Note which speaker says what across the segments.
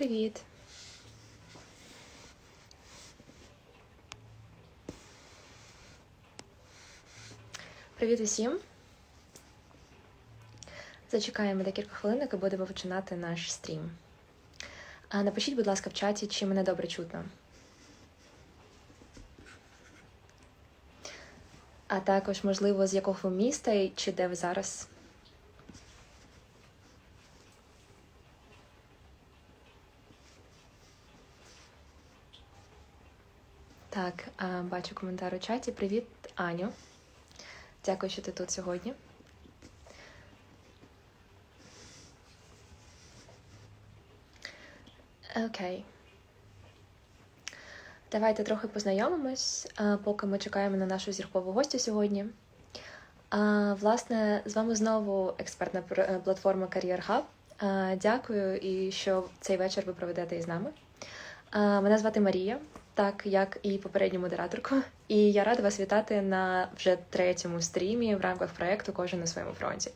Speaker 1: Привіт. Привіт усім. Зачекаємо декілька хвилинок і будемо починати наш стрім. Напишіть, будь ласка, в чаті, чи мене добре чутно. А також, можливо, з якого ви міста і чи де ви зараз. Так, бачу коментар у чаті. Привіт, Аню. Дякую, що ти тут сьогодні. Окей. Давайте трохи познайомимось, поки ми чекаємо на нашу зіркову гостю сьогодні. Власне, з вами знову експертна е, платформа Career Hub. Дякую і що цей вечір ви проведете із нами. Мене звати Марія, так як і попередню модераторку. І я рада вас вітати на вже третьому стрімі в рамках проєкту Кожен на своєму фронті.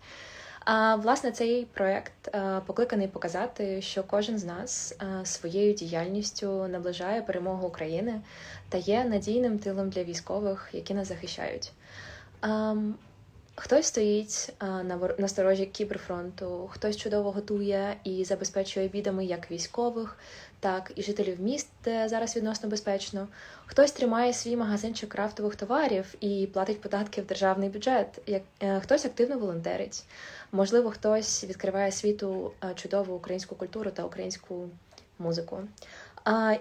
Speaker 1: А, власне, цей проєкт покликаний показати, що кожен з нас своєю діяльністю наближає перемогу України та є надійним тилом для військових, які нас захищають. Хтось стоїть на вор- на сторожі кіберфронту, хтось чудово готує і забезпечує бідами як військових, так і жителів міст, де зараз відносно безпечно. Хтось тримає свій магазинчик крафтових товарів і платить податки в державний бюджет. Як е, хтось активно волонтерить. Можливо, хтось відкриває світу е, чудову українську культуру та українську музику.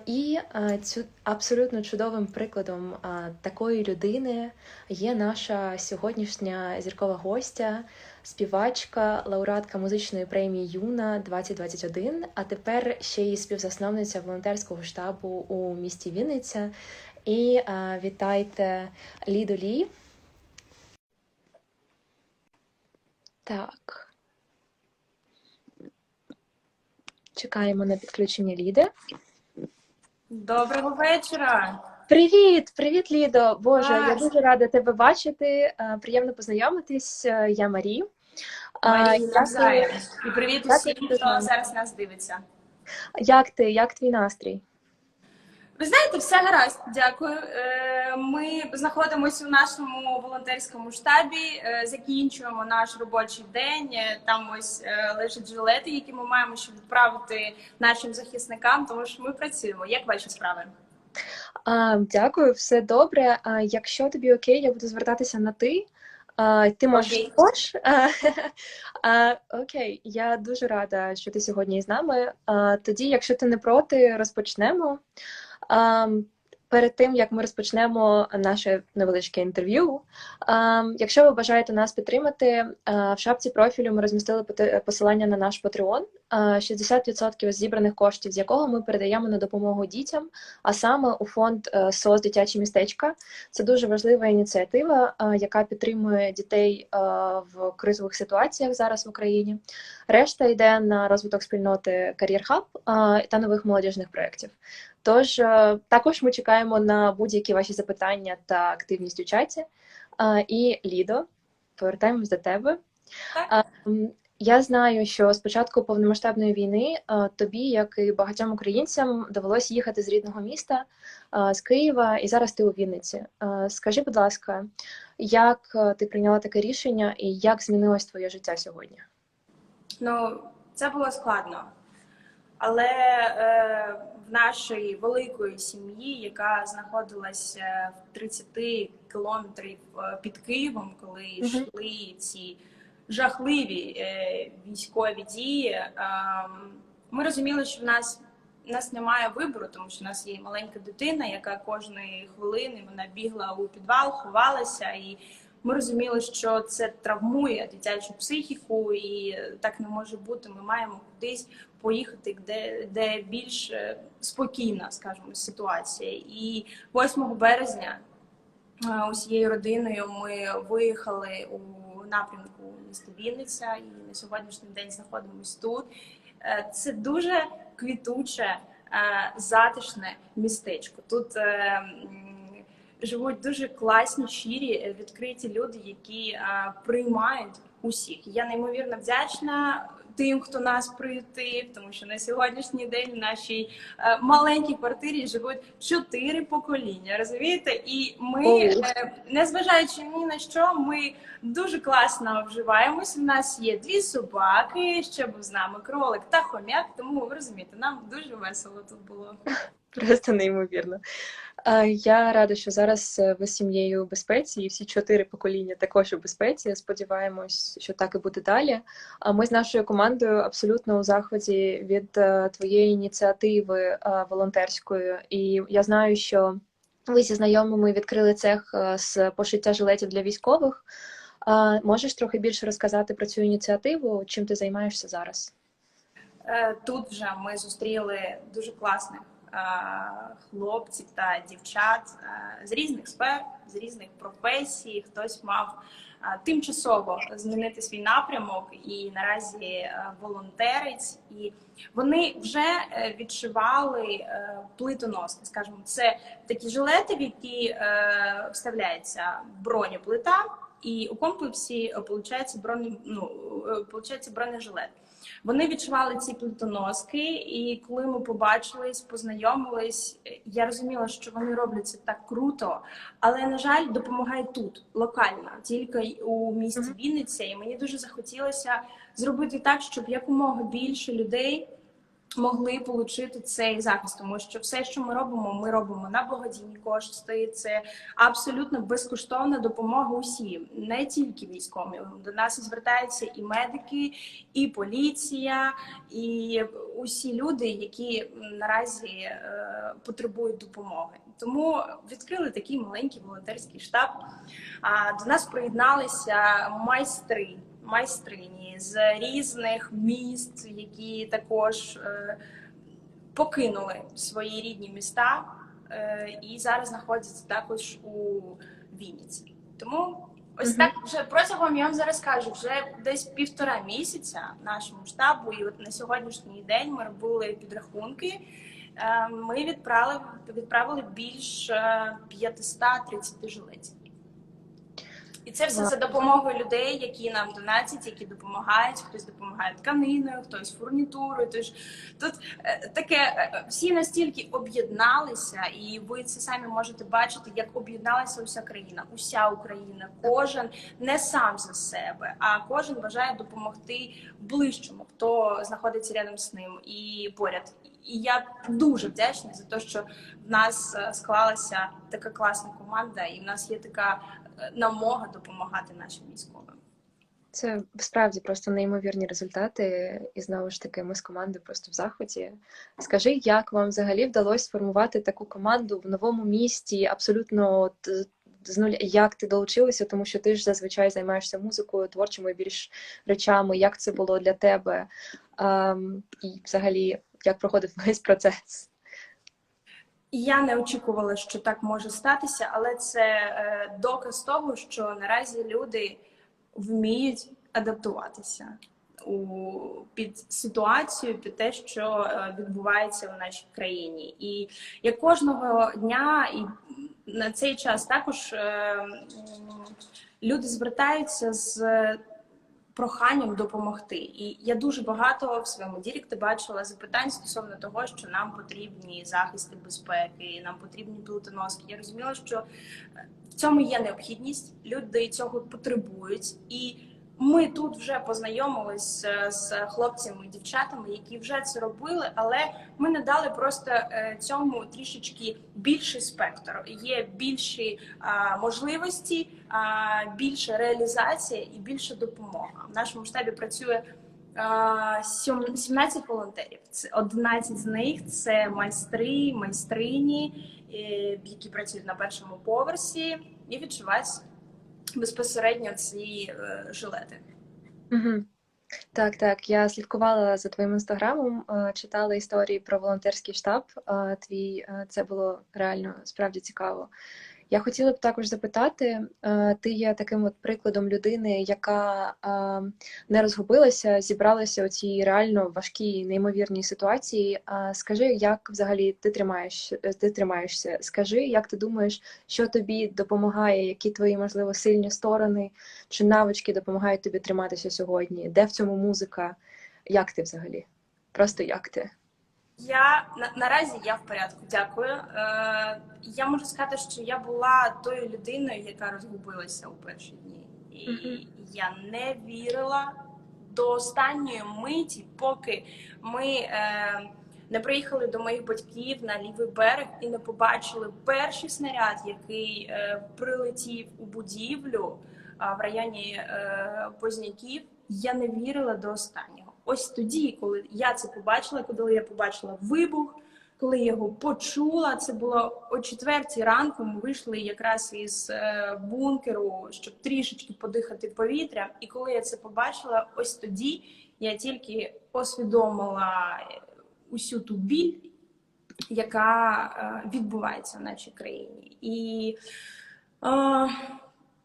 Speaker 1: І цю абсолютно чудовим прикладом такої людини є наша сьогоднішня зіркова гостя, співачка, лауреатка музичної премії Юна 2021, а тепер ще й співзасновниця волонтерського штабу у місті Вінниця. І вітайте Ліду Лі. Так. Чекаємо на підключення Ліди.
Speaker 2: Доброго вечора.
Speaker 1: Привіт, привіт, Лідо. Боже, я дуже рада тебе бачити. Е, Приємно познайомитись. Е, Я Марі. А,
Speaker 2: Марія. І привіт усім, хто зараз нас дивиться.
Speaker 1: як ти? Як твій настрій?
Speaker 2: Ви знаєте, все гаразд. Дякую. Е, Ми знаходимося у нашому волонтерському штабі. е, Закінчуємо наш робочий день. Е, Там ось лежать жилети, які ми маємо щоб відправити нашим захисникам. Тому що ми працюємо. Як ваші справи?
Speaker 1: А, дякую, все добре. А, якщо тобі окей, я буду звертатися на ти. А, ти можеш
Speaker 2: Окей.
Speaker 1: також. Окей, я дуже рада, що ти сьогодні з нами. А, тоді, якщо ти не проти, розпочнемо. А, перед тим як ми розпочнемо наше невеличке інтерв'ю. якщо ви бажаєте нас підтримати, в шапці профілю ми розмістили посилання на наш Patreon. А, 60% зібраних коштів, з якого ми передаємо на допомогу дітям, а саме у фонд е, СОС Дитячі містечка. Це дуже важлива ініціатива, е, яка підтримує дітей е, в кризових ситуаціях зараз в Україні. Решта йде на розвиток спільноти Hub е, та нових молодіжних проєктів. Тож е, також ми чекаємо на будь-які ваші запитання та активність у чаті. І Лідо, повертаємось до тебе.
Speaker 2: Так.
Speaker 1: Я знаю, що з початку повномасштабної війни е, тобі, як і багатьом українцям, довелося їхати з рідного міста, е, з Києва, і зараз ти у Вінниці. Скажи, будь ласка, як ти прийняла таке рішення і як змінилось твоє життя сьогодні?
Speaker 2: Ну, це було складно. Але е, в нашій великої сім'ї, яка знаходилася в 30 кілометрів е, під Києвом, коли йшли ці жахливі е, військові дії, е, ми розуміли, що в нас, в нас немає вибору, тому що в нас є маленька дитина, яка кожної хвилини вона бігла у підвал, ховалася і. Ми розуміли, що це травмує дитячу психіку, і так не може бути. Ми маємо кудись поїхати, де, де більш е, спокійна, скажімо, ситуація. І 8 березня е, усією родиною ми виїхали у напрямку міста Вінниця і на сьогоднішній день знаходимося тут. Е, Це дуже квітуче, затишне містечко. Тут живуть дуже класні, щирі, е, відкриті люди, які приймають усіх. Я неймовірно вдячна тим, хто нас приютив, тому що на сьогоднішній день в нашій е, маленькій квартирі живуть чотири покоління. Розумієте? І ми, е, незважаючи ні на що, ми дуже класно вживаємось. У нас є дві собаки, ще був з нами кролик та хомяк. Тому ви розумієте, нам дуже весело тут було.
Speaker 1: Просто неймовірно. Я рада, що зараз е, ви з сім'єю у безпеці, і всі чотири покоління також у безпеці. Сподіваємось, що так і буде далі. А ми з нашою командою абсолютно у захваті від е, твоєї ініціативи е, волонтерської. І я знаю, що ви зі знайомими відкрили цех з пошиття жилетів для військових. Можеш трохи більше розказати про цю ініціативу? Чим ти займаєшся зараз?
Speaker 2: Тут вже ми зустріли дуже класних хлопців та дівчат е, з різних сфер, з різних професій. Хтось мав е, тимчасово змінити свій напрямок і наразі е, волонтерить. І вони вже е, відшивали е, плитоноски. Скажімо, це такі жилети, в які е, вставляється бронеплита, і у комплексі виходить броні, ну, е, бронежилет. Вони відчували ці плитоноски, і коли ми побачились, познайомились, я розуміла, що вони роблять це так круто, але на жаль, допомагає тут локально, тільки у місті Вінниця. І мені дуже захотілося зробити так, щоб якомога більше людей могли отримати цей захист, тому що все, що ми робимо, ми робимо на благодійні кошти. Це абсолютно безкоштовна допомога усім, не тільки військовим. До нас звертаються і медики, і поліція, і усі люди, які наразі е, потребують допомоги. Тому відкрили такий маленький волонтерський штаб. А до нас приєдналися майстри, майстрині з різних міст, які також е, покинули свої рідні міста е, і зараз знаходяться також у Вінниці. Тому ось
Speaker 1: Мгм.
Speaker 2: так вже протягом я вам зараз кажу, вже десь півтора місяця нашому штабу, і от на сьогоднішній день ми робили підрахунки. Е, Ми відправили відправили більш е, 530 жилетів. І це все за допомогою людей, які нам донатять, які допомагають. Хтось допомагає тканиною, хтось фурнітурою. Тож тут е, таке е, всі настільки об'єдналися, і ви це самі можете бачити, як об'єдналася уся країна, уся Україна. Кожен не сам за себе, а кожен бажає допомогти ближчому, хто знаходиться рядом з ним і поряд. І я дуже вдячна за те, що в нас е, склалася така класна команда, і в нас є така е, намога допомагати нашим військовим.
Speaker 1: Це справді просто неймовірні результати, і знову ж таки, ми з командою просто в захваті. Скажи, як вам взагалі вдалося сформувати таку команду в новому місті? Абсолютно от, з нуля, як ти долучилася, тому що ти ж зазвичай займаєшся музикою, творчими більш речами. Як це було для тебе? Ем, і взагалі, як проходив весь процес?
Speaker 2: Я не очікувала, що так може статися, але це е, доказ того, що наразі люди вміють адаптуватися у під ситуацію, під те, що е, відбувається в нашій країні. І як кожного дня, і на цей час також е, люди звертаються з проханням допомогти. І я дуже багато в своєму діректі бачила запитань стосовно того, що нам потрібні захисти безпеки, нам потрібні плитоноски. Я розуміла, що в цьому є необхідність, люди цього потребують. І ми тут вже познайомились е, з хлопцями і дівчатами, які вже це робили, але ми не дали просто е, цьому трішечки більший спектр. Є більші можливості, більша реалізація і більша допомога. В нашому штабі працює а, сьом- 17 волонтерів. Це 11 з них це майстри, майстрині, е, які працюють на першому поверсі і відчувають безпосередньо ці е, жилети.
Speaker 1: Угу. Так, так. Я слідкувала за твоїм інстаграмом, е, читала історії про волонтерський штаб. е, Твій це було реально справді цікаво. Я хотіла б також запитати: е, ти є таким от прикладом людини, яка е, не розгубилася, зібралася у цій реально важкій, неймовірній ситуації. Е, Скажи, як взагалі ти тримаєш, ти тримаєшся? Скажи, як ти думаєш, що тобі допомагає, які твої можливо сильні сторони чи навички допомагають тобі триматися сьогодні? Де в цьому музика? Як ти взагалі? Просто як ти?
Speaker 2: Я на, наразі я в порядку, дякую. Е, я можу сказати, що я була тою людиною, яка розгубилася у перші дні. І
Speaker 1: Мгм.
Speaker 2: я не вірила до останньої миті, поки ми е, не приїхали до моїх батьків на лівий берег і не побачили перший снаряд, який е, прилетів у будівлю а, в районі е, Позняків. Я не вірила до останнього. Ось тоді, коли я це побачила, коли я побачила вибух, коли я його почула, це було о четвертій ранку. Ми вийшли якраз із е, бункеру, щоб трішечки подихати повітрям. І коли я це побачила, ось тоді я тільки усвідомила усю ту біль, яка е, відбувається в нашій країні. І е,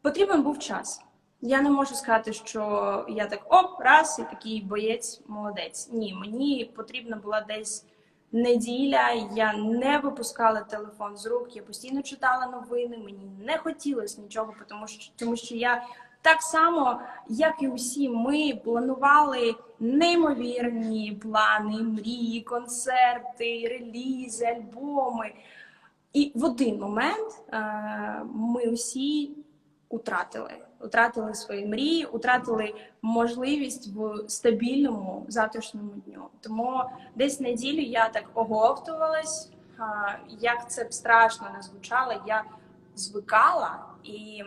Speaker 2: потрібен був час. Я не можу сказати, що я так оп, раз і такий боєць, молодець. Ні, мені потрібна була десь неділя. Я не випускала телефон з рук, я постійно читала новини. Мені не хотілося нічого, тому що тому що я так само, як і усі, ми планували неймовірні плани, мрії, концерти, релізи, альбоми. І в один момент е, ми усі утратили. Утратили свої мрії, утратили можливість в стабільному завтрашньому дню. Тому десь неділю я так оговтувалась. Як це б страшно не звучало, я звикала і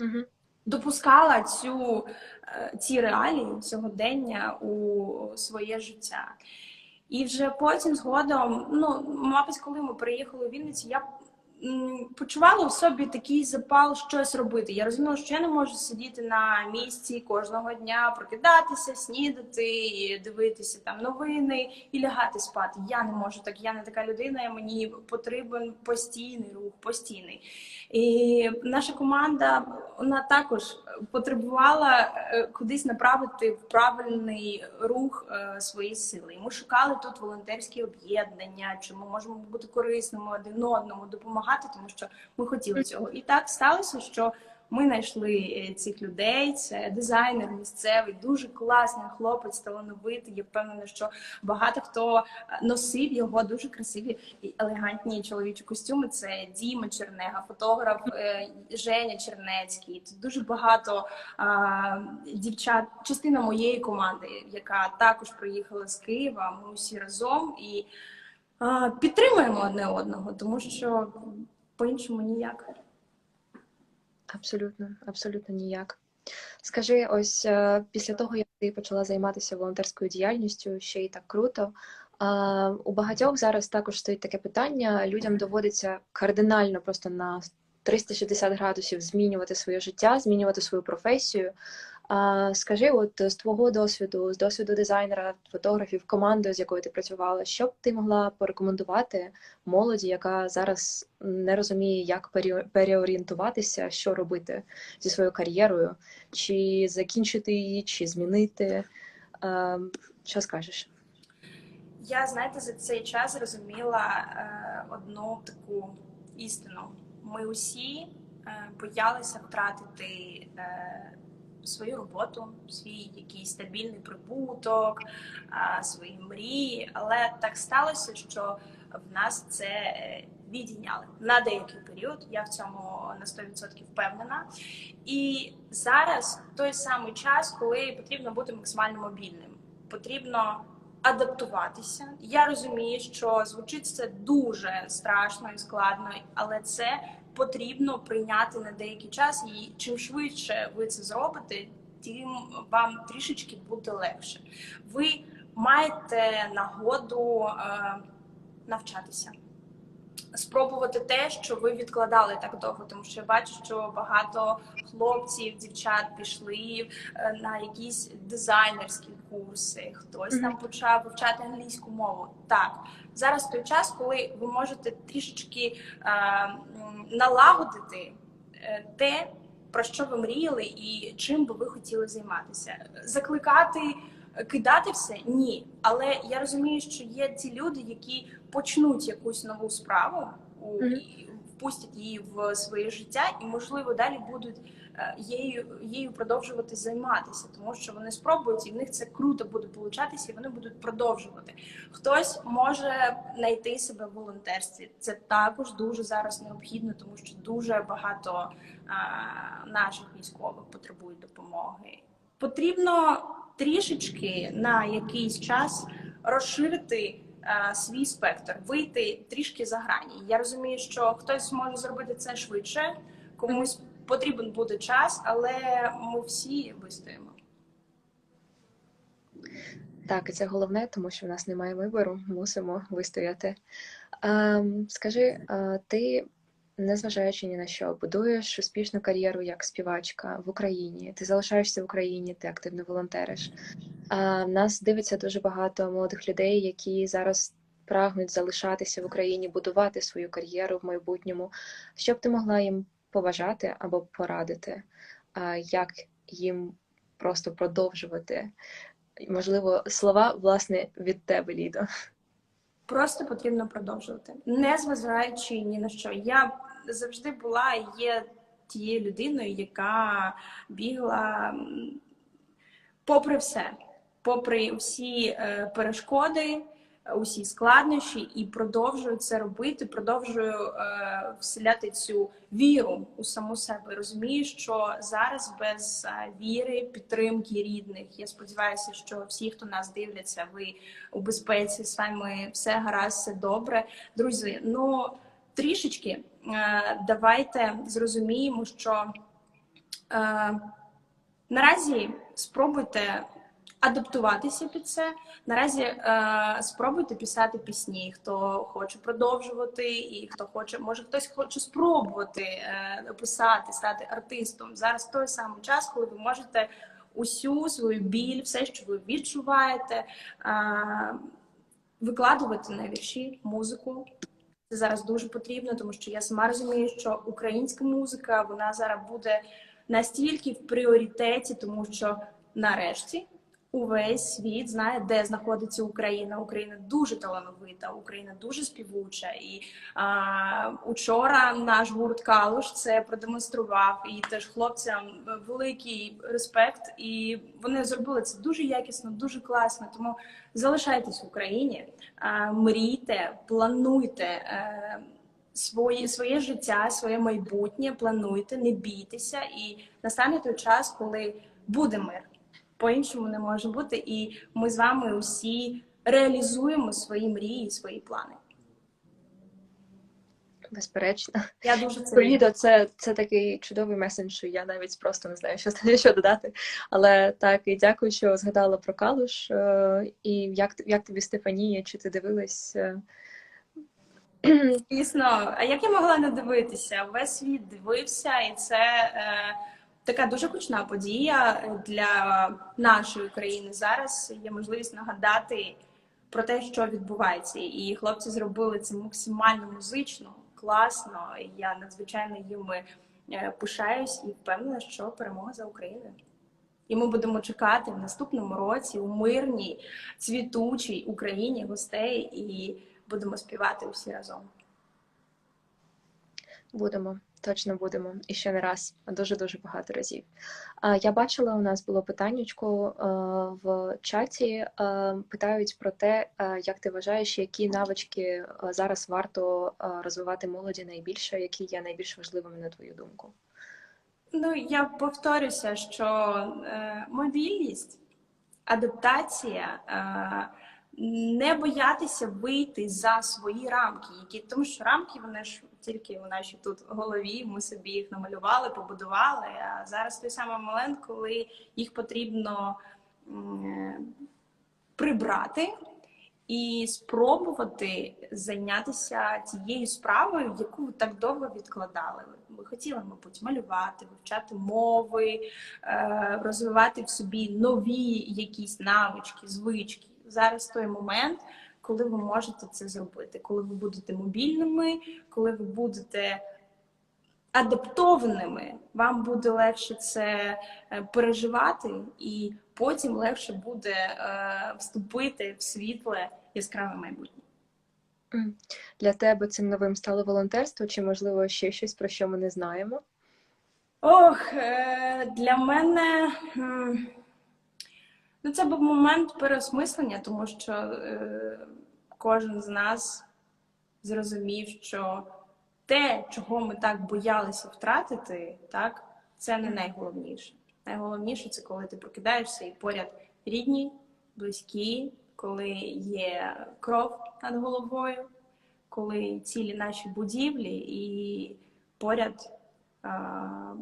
Speaker 1: Угу.
Speaker 2: допускала цю, е, ці реалії сьогодення у своє життя. І вже потім згодом, ну, мабуть, коли ми приїхали у Вінницю, я почувала в собі такий запал щось робити. Я розуміла, що я не можу сидіти на місці кожного дня, прокидатися, снідати, і дивитися там новини і лягати спати. Я не можу так. Я не така людина. і Мені потрібен постійний рух, постійний. І наша команда вона також потребувала е, кудись направити в правильний рух е, свої сили. Ми шукали тут волонтерські об'єднання, чи ми можемо бути корисними один одному, допомагати, тому що ми хотіли цього. І так сталося, що ми знайшли е, цих людей. Це дизайнер місцевий, дуже класний хлопець, талановитий. Я впевнена, що багато хто е, носив його дуже красиві і елегантні чоловічі костюми. Це Діма Чернега, фотограф е, Женя Чернецький. Тут дуже багато а, дівчат, частина моєї команди, яка також приїхала з Києва. Ми усі разом і підтримуємо одне одного, тому що по-іншому ніяк.
Speaker 1: Абсолютно, абсолютно ніяк. Скажи, ось е, після того, як ти почала займатися волонтерською діяльністю, ще й так круто. У багатьох зараз також стоїть таке питання: людям доводиться кардинально просто на 360 градусів змінювати своє життя, змінювати свою професію. Скажи, от з твого досвіду, з досвіду дизайнера, фотографів, команди, з якою ти працювала, що б ти могла порекомендувати молоді, яка зараз не розуміє, як переорієнтуватися, що робити зі своєю кар'єрою, чи закінчити її, чи змінити. Що скажеш?
Speaker 2: Я знаєте, за цей час зрозуміла е, одну таку істину. Ми усі е, боялися втратити е, свою роботу, свій якийсь стабільний прибуток, свої мрії. Але так сталося, що в нас це е, відійняли на деякий період. Я в цьому на 100% впевнена. І зараз той самий час, коли потрібно бути максимально мобільним. Потрібно адаптуватися. Я розумію, що звучить це дуже страшно і складно, але це потрібно прийняти на деякий час. І чим швидше ви це зробите, тим вам трішечки буде легше. Ви маєте нагоду е, навчатися. Спробувати те, що ви відкладали так довго, тому що я бачу, що багато хлопців, дівчат пішли е, на якісь дизайнерські курси, хтось
Speaker 1: Мгм.
Speaker 2: там почав вивчати англійську мову. Так, зараз той час, коли ви можете трішечки е, налагодити е, те, про що ви мріяли і чим би ви хотіли займатися. Закликати, кидати все ні. Але я розумію, що є ті люди, які почнуть якусь нову справу у і впустять її в своє життя, і можливо далі будуть е, її, її продовжувати займатися, тому що вони спробують, і в них це круто буде получатися, і вони будуть продовжувати. Хтось може знайти себе в волонтерстві. Це також дуже зараз необхідно, тому що дуже багато а, наших військових потребують допомоги. Потрібно трішечки на якийсь час розширити а, свій спектр, вийти трішки за грані. Я розумію, що хтось може зробити це швидше, комусь потрібен буде час, але ми всі вистоїмо.
Speaker 1: Так, і це головне, тому що в нас немає вибору, мусимо вистояти. Ем, скажи, е, ти, незважаючи ні на що, будуєш успішну кар'єру як співачка в Україні, ти залишаєшся в Україні, ти активно волонтериш. А, нас дивиться дуже багато молодих людей, які зараз прагнуть залишатися в Україні, будувати свою кар'єру в майбутньому. Що б ти могла їм побажати або порадити, як їм просто продовжувати? Можливо, слова власне від тебе, Лідо.
Speaker 2: Просто потрібно продовжувати, не зважаючи ні на що. Я завжди була і є тією людиною, яка бігла попри все, попри всі е, перешкоди, усі складнощі, і продовжую це робити. Продовжую е, вселяти цю віру у саму себе. Розумію, що зараз без е, віри, підтримки рідних. Я сподіваюся, що всі, хто нас дивляться, ви у безпеці, з вами все гаразд, все добре. Друзі, ну трішечки е, давайте зрозуміємо, що е, наразі спробуйте адаптуватися під це. Наразі е, спробуйте писати пісні, хто хоче продовжувати, і хто хоче, може хтось хоче спробувати писати, стати артистом. Зараз той самий час, коли ви можете усю свою біль, все, що ви відчуваєте, викладувати на вірші, музику. Це зараз дуже потрібно, тому що я сама розумію, що українська музика вона зараз буде настільки в пріоритеті, тому що нарешті увесь світ знає, де знаходиться Україна. Україна дуже талановита, Україна дуже співуча. І а, учора наш гурт Калуш це продемонстрував. І теж хлопцям великий респект. І вони зробили це дуже якісно, дуже класно. Тому залишайтесь в Україні, а, мрійте, плануйте. е, Своє своє життя, своє майбутнє плануйте, не бійтеся, і настане той час, коли буде мир по-іншому не може бути, і ми з вами усі реалізуємо свої мрії, свої плани.
Speaker 1: Безперечно.
Speaker 2: Я дуже це.
Speaker 1: Це, це такий чудовий месендж, що я навіть просто не знаю, що, що додати. Але так, і дякую, що згадала про Калуш. Е, І як, як тобі Стефанія, чи ти дивилась? е,
Speaker 2: Дійсно, а як я могла не дивитися? Весь світ дивився, і це е, така дуже гучна подія для нашої країни. Зараз є можливість нагадати про те, що відбувається. І хлопці зробили це максимально музично, класно. Я надзвичайно їм е, пишаюсь і впевнена, що перемога за Україною. І ми будемо чекати в наступному році у мирній, цвітучій Україні гостей і будемо співати усі разом.
Speaker 1: Будемо, точно будемо. І ще не раз, а дуже-дуже багато разів. Я бачила, у нас було питаннячко е, в чаті. е, Питають про те, е, як ти вважаєш, які навички зараз варто розвивати молоді найбільше, які є найбільш важливими на твою думку?
Speaker 2: Ну, я повторюся, що мобільність, адаптація, не боятися вийти за свої рамки, які тому що рамки вони ж тільки у нашій тут голові. Ми собі їх намалювали, побудували. А зараз той самий момент, коли їх потрібно прибрати. І спробувати зайнятися тією справою, яку ви так довго відкладали. Ви хотіли, мабуть, малювати, вивчати мови, е, розвивати в собі нові якісь навички, звички. Зараз той момент, коли ви можете це зробити, коли ви будете мобільними, коли ви будете адаптованими, вам буде легше це е, переживати, і потім легше буде е, вступити в світле яскраве майбутнє.
Speaker 1: Для тебе цим новим стало волонтерство, чи, можливо, ще щось, про що ми не знаємо?
Speaker 2: Ох, е, для мене ну, це був момент переосмислення, тому що е, кожен з нас зрозумів, що те, чого ми так боялися втратити, так, це не найголовніше. Найголовніше це коли ти прокидаєшся і поряд рідні, близькі, коли є кров над головою, коли цілі наші будівлі і поряд а,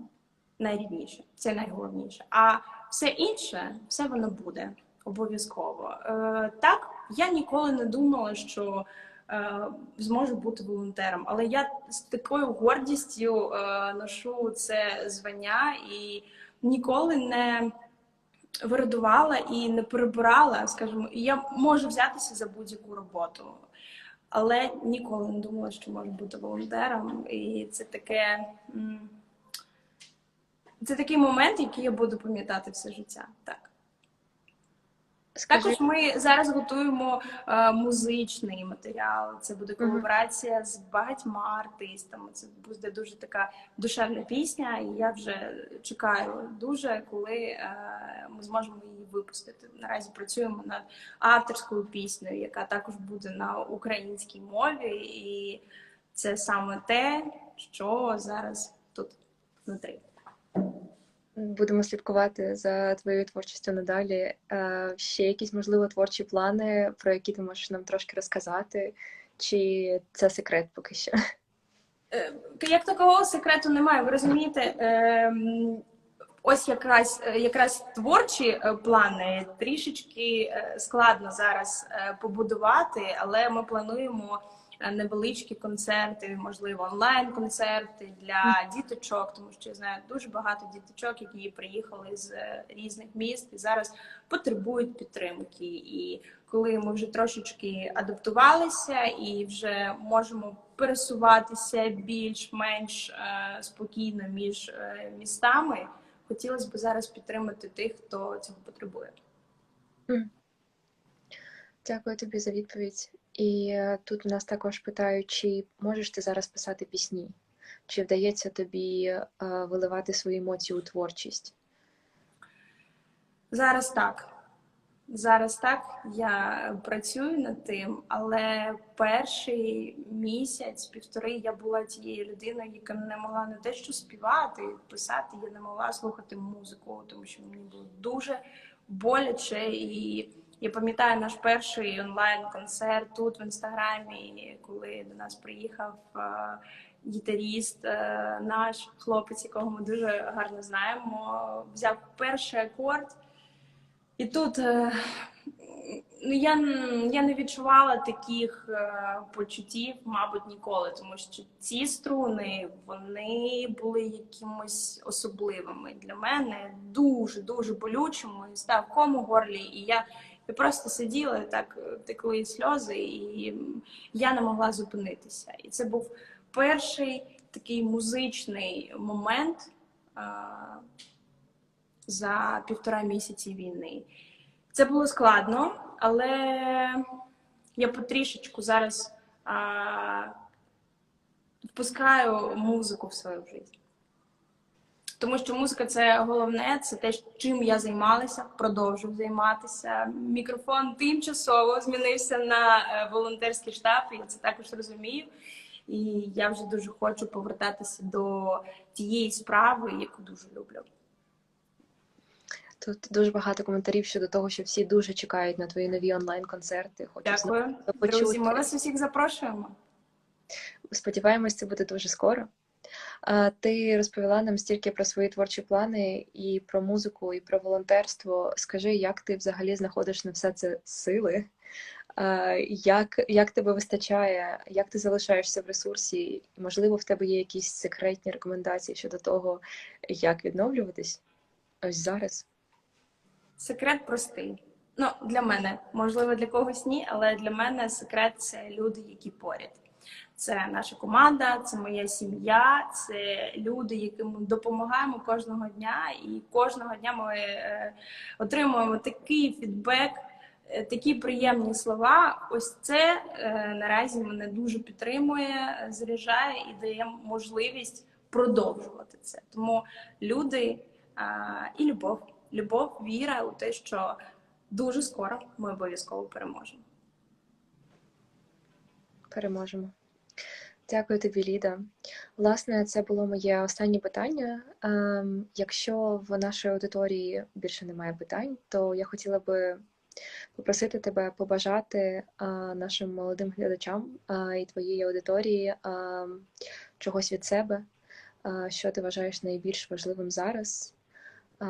Speaker 2: найрідніше. Це найголовніше. А все інше, все воно буде обов'язково. Е, так, я ніколи не думала, що е, зможу бути волонтером, але я з такою гордістю е, ношу це звання і ніколи не вирадувала і не перебирала, скажімо, і я можу взятися за будь-яку роботу. Але ніколи не думала, що можу бути волонтером. І це таке. Це такий момент, який я буду пам'ятати все життя. Так.
Speaker 1: Скажи,
Speaker 2: Також ми зараз готуємо е, музичний матеріал. Це буде колаборація з багатьма артистами. Це буде дуже така душевна пісня, і я вже чекаю дуже, коли е, ми зможемо її випустити. Наразі працюємо над авторською піснею, яка також буде на українській мові, і це саме те, що зараз тут внутрі.
Speaker 1: Будемо слідкувати за твоєю творчістю надалі. Е, Ще якісь, можливо, творчі плани, про які ти можеш нам трошки розказати, чи це секрет поки що?
Speaker 2: Е, Як такого секрету немає, ви розумієте? Ем, Ось якраз е, якраз творчі плани трішечки складно зараз побудувати, але ми плануємо невеличкі концерти, можливо, онлайн-концерти для діточок, тому що я знаю дуже багато діточок, які приїхали з е, різних міст і зараз потребують підтримки. І коли ми вже трошечки адаптувалися і вже можемо пересуватися більш-менш е, спокійно між е, містами, хотілося б зараз підтримати тих, хто цього потребує.
Speaker 1: Дякую тобі за відповідь. І е, тут нас також питають, чи можеш ти зараз писати пісні? Чи вдається тобі е, виливати свої емоції у творчість?
Speaker 2: Зараз так. Зараз так, я працюю над тим, але перший місяць, півтори, я була тією людиною, яка не могла не те, що співати, писати, я не могла слухати музику, тому що мені було дуже боляче. І я пам'ятаю наш перший онлайн-концерт тут в інстаграмі, коли до нас приїхав е, гітаріст, е, наш хлопець, якого ми дуже гарно знаємо, взяв перший акорд. І тут е, ну, я, я не відчувала таких почуттів, мабуть, ніколи, тому що ці струни вони були якимось особливими для мене, дуже дуже болючими. Став ком у горлі, і я, я просто сиділа так е, текли сльози, і я не могла зупинитися. І це був перший такий музичний момент. е, за півтора місяці війни. Це було складно, але я потрішечку зараз а, впускаю музику в свою життя. Тому що музика це головне, це те, чим я займалася, продовжую займатися. Мікрофон тимчасово змінився на е, волонтерський штаб, я це також розумію. І я вже дуже хочу повертатися до тієї справи, яку дуже люблю.
Speaker 1: Тут дуже багато коментарів щодо того, що всі дуже чекають на твої нові онлайн-концерти. Хочу
Speaker 2: Дякую, друзі. Ми вас усіх запрошуємо.
Speaker 1: Сподіваємось, це буде дуже скоро. Ти розповіла нам стільки про свої творчі плани і про музику, і про волонтерство. Скажи, як ти взагалі знаходиш на все це сили? Як, як тебе вистачає, як ти залишаєшся в ресурсі? Можливо, в тебе є якісь секретні рекомендації щодо того, як відновлюватись ось зараз?
Speaker 2: Секрет простий. Ну, для мене, можливо, для когось ні, але для мене секрет це люди, які поряд. Це наша команда, це моя сім'я, це люди, яким ми допомагаємо кожного дня, і кожного дня ми е, отримуємо такий фідбек е, такі приємні слова. Ось це е, наразі мене дуже підтримує, заряджає і дає можливість продовжувати це. Тому люди і любов, любов, віра у те, що дуже скоро ми обов'язково переможемо.
Speaker 1: Переможемо. Дякую тобі, Ліда. Власне, це було моє останнє питання. Ем, якщо в нашій аудиторії більше немає питань, то я хотіла би попросити тебе побажати а, нашим молодим глядачам а, і твоїй аудиторії а, чогось від себе, що ти вважаєш найбільш важливим зараз,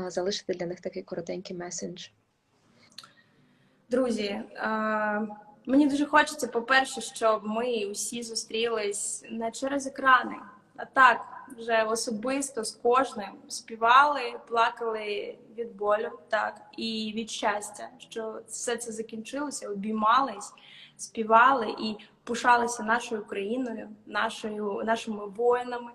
Speaker 1: залишити для них такий коротенький месендж.
Speaker 2: Друзі, е, мені дуже хочеться, по-перше, щоб ми усі зустрілись не через екрани, а так, вже особисто з кожним співали, плакали від болю, так, і від щастя, що все це закінчилося, обіймались, співали і пишалися нашою країною, нашою, нашими воїнами,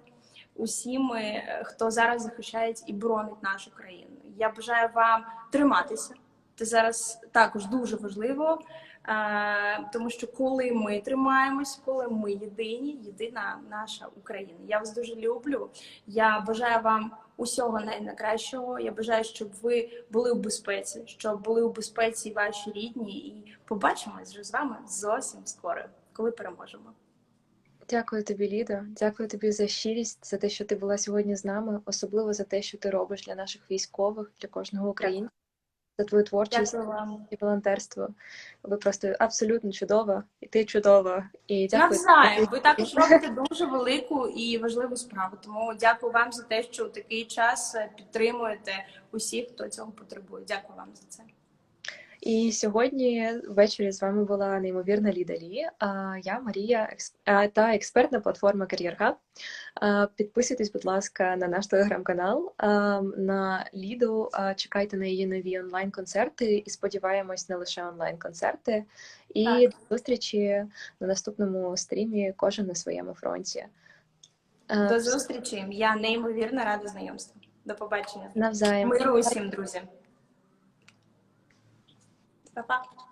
Speaker 2: усіми, хто зараз захищає і боронить нашу країну. Я бажаю вам триматися. Це зараз також дуже важливо, тому що коли ми тримаємось, коли ми єдині, єдина наша Україна. Я вас дуже люблю. Я бажаю вам усього найкращого. Я бажаю, щоб ви були у безпеці, щоб були у безпеці ваші рідні, і побачимось з вами зовсім скоро, коли переможемо.
Speaker 1: Дякую тобі, Ліда. Дякую тобі за щирість, за те, що ти була сьогодні з нами, особливо за те, що ти робиш для наших військових, для кожного українця, за твою творчість
Speaker 2: Дякую вам.
Speaker 1: і волонтерство. Ви просто абсолютно чудова, і ти чудова. І дякую.
Speaker 2: Навзаєм. Ви також робите дуже велику і важливу справу. Тому дякую вам за те, що у такий час е, підтримуєте усіх, хто цього потребує. Дякую вам за це.
Speaker 1: І сьогодні ввечері з вами була неймовірна Ліда Лі. Я Марія та експертна платформа Career Hub. Підписуйтесь, будь ласка, на наш телеграм-канал. На Ліду чекайте на її нові онлайн-концерти і сподіваємось на лише онлайн-концерти. І
Speaker 2: Так.
Speaker 1: до зустрічі на наступному стрімі. Кожен на своєму фронті.
Speaker 2: До зустрічі. Я неймовірно рада знайомству. До побачення.
Speaker 1: Навзаєм.
Speaker 2: Миру усім, друзі. 拜拜。